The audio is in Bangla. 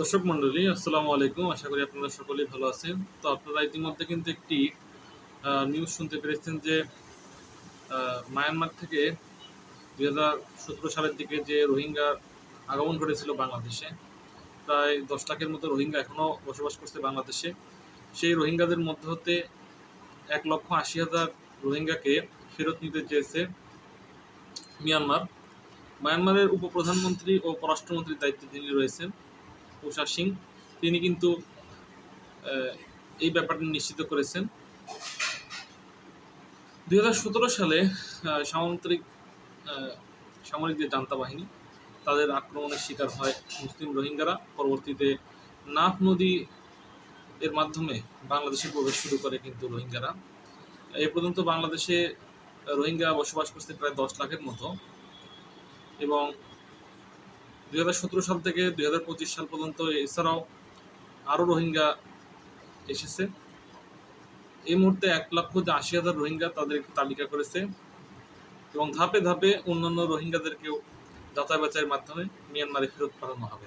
দর্শক মণ্ডলী, আসসালামু আলাইকুম। আশা করি আপনারা সকলেই ভালো আছেন। তো আপনারা ইতিমধ্যে কিন্তু একটি নিউজ শুনতে পেরেছেন যে মায়ানমার থেকে দুই হাজার সতেরো সালের দিকে যে রোহিঙ্গা আগমন ঘটেছিল বাংলাদেশে, প্রায় দশ লাখের মতো রোহিঙ্গা এখনও বসবাস করছে বাংলাদেশে। সেই রোহিঙ্গাদের মধ্যে হতে এক লক্ষ আশি হাজার রোহিঙ্গাকে ফেরত নিতে চেয়েছে মিয়ানমার। মায়ানমারের উপপ্রধানমন্ত্রী ও পররাষ্ট্রমন্ত্রীর দায়িত্বে তিনি রয়েছেন। উষা সিং, তিনি কিন্তু এই ব্যাপারটি নিশ্চিত করেছেন। দুই হাজার সতেরো সালে সামন্ত্রিক সামরিক যে জান্তা বাহিনী, তাদের আক্রমণের শিকার হয় মুসলিম রোহিঙ্গারা। পরবর্তীতে নাফ নদী এর মাধ্যমে বাংলাদেশে প্রবেশ শুরু করে কিন্তু রোহিঙ্গারা। এই পর্যন্ত বাংলাদেশে রোহিঙ্গা বসবাস করছে প্রায় দশ লাখের মতো এবং দুই সাল থেকে দুই হাজার পঁচিশ সাল পর্যন্ত এছাড়াও আরও রোহিঙ্গা এসেছে। এই মুহূর্তে এক লক্ষ আশি হাজার রোহিঙ্গা তাদের তালিকা করেছে এবং ধাপে ধাপে অন্যান্য রোহিঙ্গাদেরকেও যাচাই বাছাইয়ের মাধ্যমে মিয়ানমারে ফেরত পাঠানো হবে।